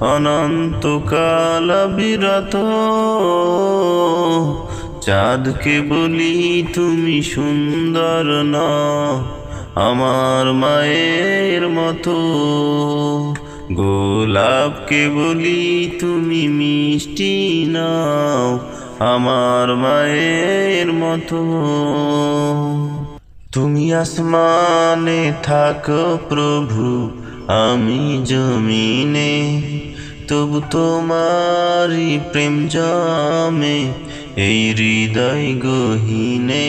অনন্তকাল বিরত। চাঁদকে বলি, তুমি সুন্দর না, আমার মায়ের মতো। গোলাপকে বলি, তুমি মিষ্টি নাও, আমার মায়ের মতো। তুমি আসমানে থাকো প্রভু, আমি জমিনে তবু তোমারি প্রেম জমে, এই হৃদয় গহিনে।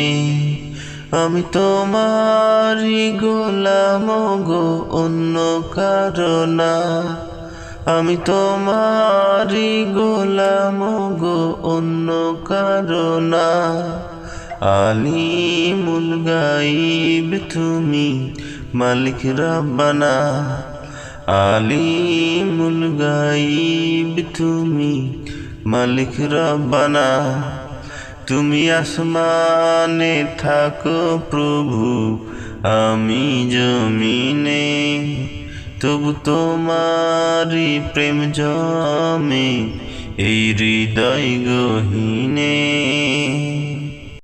আমি তোমারি গোলাম গো, অন্য কারণা। আমি তোমারি গোলাম গো, অন্য কারণা। আলিমুল গাইব তুমি, মালিক রাব্বানা। আলিমুল গাইব তুমি মালিক রাব্বানা, তুমি আসমানে থাকো প্রভু, আমি জমিনে, তবু তোমারি প্রেম জমে, এই হৃদয় গহিনে।